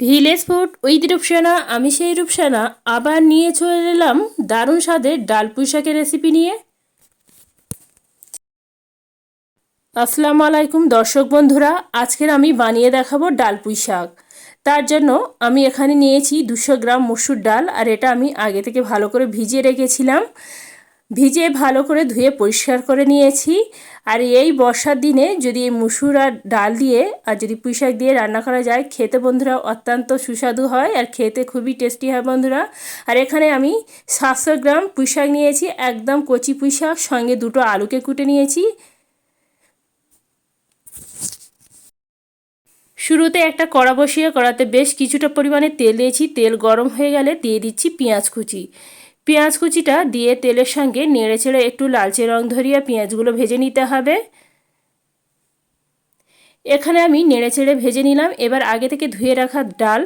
Village food with Rupsana, আমি সেই রূপসানা। আবার নিয়ে চলে এলাম দারুণ স্বাদের ডাল পুঁই শাকের রেসিপি নিয়ে। আসসালামু আলাইকুম দর্শক বন্ধুরা, আজকের আমি বানিয়ে দেখাবো ডাল পুঁই শাক তার জন্য আমি এখানে নিয়েছি দুশো গ্রাম মসুর ডাল, আর এটা আমি আগে থেকে ভালো করে ভিজিয়ে রেখেছিলাম। ভিজে ভালো করে ধুয়ে পরিষ্কার করে নিয়েছি। আর এই বর্ষার দিনে যদি এই মুসুর আর ডাল দিয়ে আর যদি পুঁইশাক দিয়ে রান্না করা যায়, খেতে বন্ধুরা অত্যন্ত সুস্বাদু হয় আর খেতে খুবই টেস্টি হয় বন্ধুরা। আর এখানে আমি সাতশো গ্রাম পুঁইশাক নিয়েছি, একদম কচি পুঁইশাক সঙ্গে দুটো আলুকে কুটে নিয়েছি। শুরুতে একটা কড়া বসিয়ে কড়াতে বেশ কিছুটা পরিমাণে তেল দিয়েছি, তেল গরম হয়ে গেলে দিয়ে দিচ্ছি পেঁয়াজ কুচি। পেঁয়াজ কুচিটা দিয়ে তেলের সঙ্গে নেড়ে ছেড়ে একটু লালচে রং ধরিয়ে পেঁয়াজগুলো ভেজে নিতে হবে। এখানে আমি নেড়ে চেড়ে ভেজে নিলাম। এবার আগে থেকে ধুয়ে রাখা ডাল,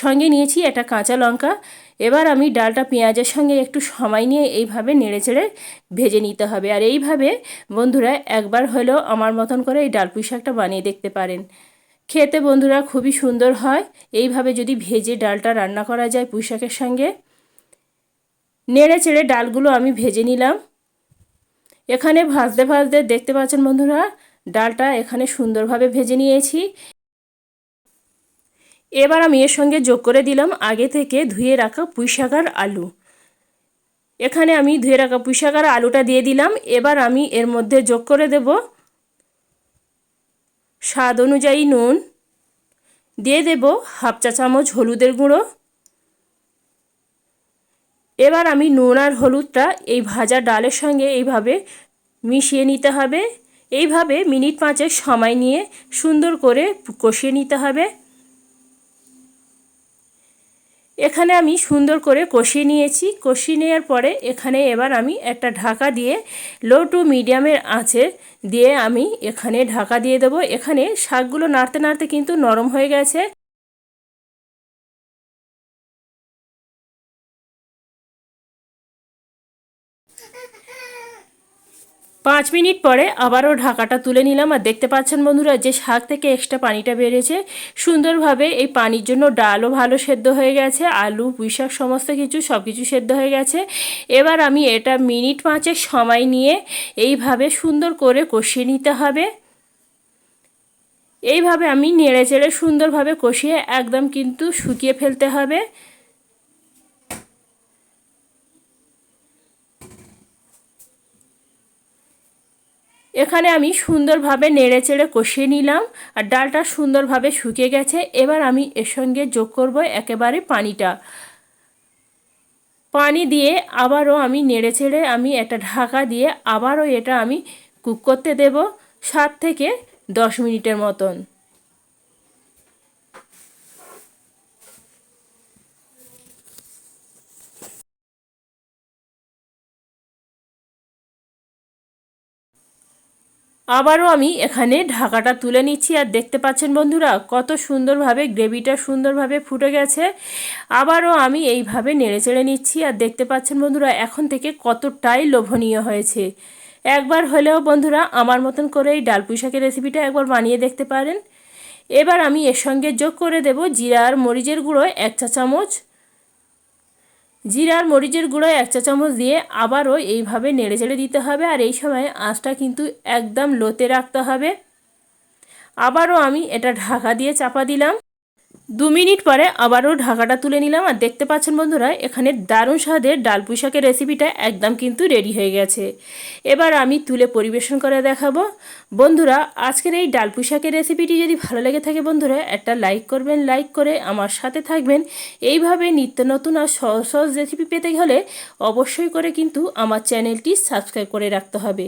সঙ্গে নিয়েছি একটা কাঁচা লঙ্কা। এবার আমি ডালটা পেঁয়াজের সঙ্গে একটু সময় নিয়ে এইভাবে নেড়ে চেড়ে ভেজে নিতে হবে। আর এইভাবে বন্ধুরা একবার হলেও আমার মতন করে এই ডাল পুঁই শাকটা বানিয়ে দেখতে পারেন। খেতে বন্ধুরা খুবই সুন্দর হয়। এইভাবে যদি ভেজে ডালটা রান্না করা যায় পুঁই শাকের সঙ্গে। নেড়ে চেড়ে ডালগুলো আমি ভেজে নিলাম। এখানে ভাজতে ভাজতে দেখতে পাচ্ছেন বন্ধুরা, ডালটা এখানে সুন্দরভাবে ভেজে নিয়েছি। এবার আমি এর সঙ্গে যোগ করে দিলাম আগে থেকে ধুয়ে রাখা পুঁইশাকার আলু। এখানে আমি ধুয়ে রাখা পুঁইশাকার আলুটা দিয়ে দিলাম। এবার আমি এর মধ্যে যোগ করে দেব স্বাদ অনুযায়ী নুন। দিয়ে দেব হাফ চা চামচ হলুদের গুঁড়ো। এবার আমি নুন আর হলুদটা এই ভাজা ডালের সঙ্গে এইভাবে মিশিয়ে নিতে হবে। এইভাবে মিনিট পাঁচের সময় নিয়ে সুন্দর করে কষিয়ে নিতে হবে। এখানে আমি সুন্দর করে কষিয়ে নিয়েছি। কষিয়ে নেওয়ার পরে এখানে এবার আমি একটা ঢাকা দিয়ে লো টু মিডিয়ামের আঁচে দিয়ে আমি এখানে ঢাকা দিয়ে দেবো। এখানে শাকগুলো নাড়তে নাড়তে কিন্তু নরম হয়ে গেছে। পাঁচ মিনিট পরে আবারও ঢাকাটা তুলে নিলাম আর দেখতে পাচ্ছেন বন্ধুরা, যে শাক থেকে এক্সট্রা পানিটা বেড়েছে সুন্দরভাবে এই পানির জন্য ডালও ভালো সেদ্ধ হয়ে গেছে, আলু পুঁইশাক সমস্ত কিছু সব কিছু সেদ্ধ হয়ে গেছে। এবার আমি এটা মিনিট পাঁচেক সময় নিয়ে এইভাবে সুন্দর করে কষিয়ে নিতে হবে। এইভাবে আমি নেড়ে চেড়ে সুন্দরভাবে কষিয়ে একদম কিন্তু শুকিয়ে ফেলতে হবে। এখানে আমি সুন্দরভাবে নেড়ে চেড়ে কষিয়ে নিলাম আর ডালটা সুন্দরভাবে শুকিয়ে গেছে। এবার আমি এর সঙ্গে যোগ করব একেবারে পানিটা। পানি দিয়ে আবারও আমি নেড়ে চেড়ে আমি একটা ঢাকা দিয়ে আবারও এটা আমি কুক করতে দেব সাত থেকে দশ মিনিটের মতন। আবারও আমি এখানে ঢাকাটা তুলে নিচ্ছি আর দেখতে পাচ্ছেন বন্ধুরা, কত সুন্দরভাবে গ্রেভিটা সুন্দরভাবে ফুটে গেছে। আবারও আমি এইভাবে নেড়ে চেড়ে নিচ্ছি আর দেখতে পাচ্ছেন বন্ধুরা, এখন থেকে কতটাই লোভনীয় হয়েছে। একবার হলেও বন্ধুরা, আমার মতন করে এই ডাল পুঁইশাকের রেসিপিটা একবার বানিয়ে দেখতে পারেন। এবার আমি এর সঙ্গে যোগ করে দেব জিরা আর মরিচের গুঁড়ো, এক চা চামচ। জিরার মরিচের গুঁড়ো এক চা চামচ দিয়ে আবারও এইভাবে নেড়ে চেড়ে দিতে হবে আর এই সময় আঁচটা কিন্তু একদম লোতে রাখতে হবে। আবারও আমি এটা ঢাকা দিয়ে চাপা দিলাম। দু মিনিট পরে আবারও ঢাকাটা তুলে নিলাম আর দেখতে পাচ্ছেন বন্ধুরা, এখানে দারুণ স্বাদের ডাল পুঁইশাকের রেসিপিটা একদম কিন্তু রেডি হয়ে গেছে। এবার আমি তুলে পরিবেশন করে দেখাবো। বন্ধুরা, আজকের এই ডাল পুঁইশাকের রেসিপিটি যদি ভালো লেগে থাকে বন্ধুরা, একটা লাইক করবেন লাইক করে আমার সাথে থাকবেন। এইভাবে নিত্য নতুন আর সহজ সহজ রেসিপি পেতে হলে অবশ্যই করে কিন্তু আমার চ্যানেলটি সাবস্ক্রাইব করে রাখতে হবে।